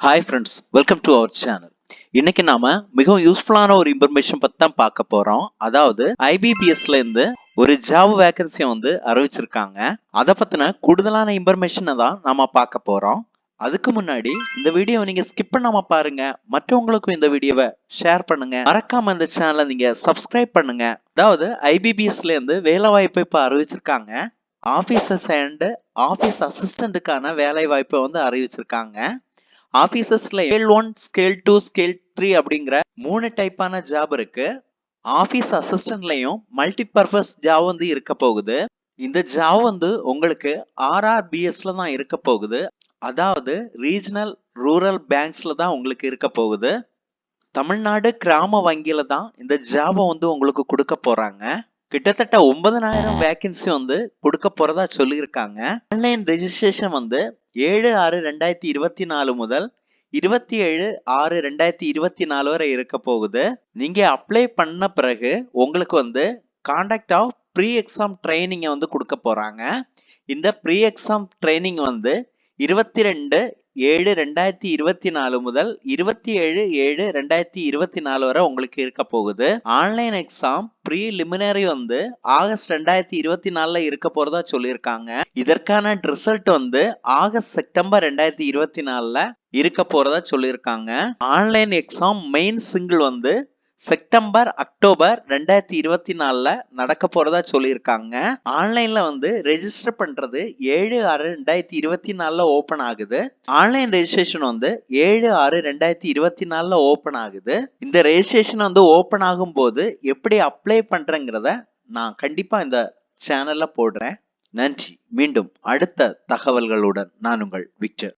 Hi friends welcome to our channel இன்னைக்கு நாம மிகவும் யூஸ்ஃபுல்லான ஒரு இன்ஃபர்மேஷன் பத்தி தான் பார்க்க போறோம். அதாவது ஐபிபிஎஸ்ல இருந்து ஒரு ஜாப் வேகன்சியை வந்து அறிவிச்சிருக்காங்க. அதை பத்தின கூடுதலான இன்ஃபர்மேஷனை தான் நாம பார்க்க போறோம். அதுக்கு முன்னாடி இந்த வீடியோவை நீங்க ஸ்கிப் பண்ணாம பாருங்க. மற்றவங்களுக்கும் இந்த வீடியோவை ஷேர் பண்ணுங்க. மறக்காம இந்த சேனலை நீங்க சப்ஸ்கிரைப் பண்ணுங்க. அதாவது ஐபிபிஎஸ்ல இருந்து வேலை வாய்ப்பை இப்ப அறிவிச்சிருக்காங்க. ஆபீசர்ஸ் அண்ட் ஆபீஸ் அசிஸ்டண்ட்டுக்கான வேலை வாய்ப்பை வந்து அறிவிச்சிருக்காங்க. ஆபீசஸ்ல scale one scale two scale three அப்படிங்கிற மூணு டைப்பான ஜாப் இருக்கு. ஆபீஸ் அசிஸ்டன்ட்லயும் மல்டி பர்பஸ் ஜாப் வந்து இருக்க போகுது. இந்த ஜாப் வந்து உங்களுக்கு ஆர்ஆர்பிஎஸ்ல தான் இருக்க போகுது. அதாவது ரீஜனல் ரூரல் பேங்க்ஸ்ல தான் உங்களுக்கு இருக்க போகுது. தமிழ்நாடு கிராம வங்கியில தான் இந்த ஜாபை வந்து உங்களுக்கு கொடுக்க போறாங்க. கிட்டத்தட்ட ஒன்பதனாயிரம் வேகன்சி வந்து கொடுக்க போறதா சொல்லியிருக்காங்க. ஆன்லைன் ரெஜிஸ்ட்ரேஷன் வந்து ஏழு ஆறு ரெண்டாயிரத்தி இருபத்தி நாலு முதல் இருபத்தி ஏழு ஆறு ரெண்டாயிரத்தி இருபத்தி நாலு வரை இருக்க போகுது. நீங்க அப்ளை பண்ண பிறகு உங்களுக்கு வந்து கான்டாக்ட் ஆஃப் ப்ரீ எக்ஸாம் ட்ரைனிங்கை வந்து கொடுக்க போறாங்க. இந்த ப்ரீ எக்ஸாம் ட்ரைனிங் வந்து இருபத்தி ரெண்டு ஏழு ரெண்டாயிரத்தி இருபத்தி நாலு முதல் இருபத்தி ஏழு ஏழு ரெண்டாயிரத்தி இருபத்தி நாலு வரை உங்களுக்கு இருக்க போகுது. ஆன்லைன் எக்ஸாம் ப்ரீ லிமினரி வந்து ஆகஸ்ட் ரெண்டாயிரத்தி இருபத்தி நாலுல இருக்க போறதா சொல்லியிருக்காங்க. இதற்கான ரிசல்ட் வந்து ஆகஸ்ட் செப்டம்பர் ரெண்டாயிரத்தி இருபத்தி நாலுல இருக்க போறதா சொல்லியிருக்காங்க. ஆன்லைன் எக்ஸாம் மெயின் சிங்கிள் வந்து செப்டம்பர் அக்டோபர் ரெண்டாயிரத்தி இருபத்தி நாலுல நடக்க போறதா சொல்லியிருக்காங்க. ஆன்லைன்ல வந்து ரெஜிஸ்டர் பண்றது ஏழு ஆறு ரெண்டாயிரத்தி இருபத்தி நாலுல ஓபன் ஆகுது. ஆன்லைன் ரெஜிஸ்ட்ரேஷன் வந்து ஏழு ஆறு ரெண்டாயிரத்தி இருபத்தி நாலுல ஓபன் ஆகுது. இந்த ரெஜிஸ்ட்ரேஷன் வந்து ஓபன் ஆகும் போது எப்படி அப்ளை பண்றேங்கிறத நான் கண்டிப்பா இந்த சேனல்ல போடுறேன். நன்றி. மீண்டும் அடுத்த தகவல்களுடன் நான் உங்கள் விக்டர்.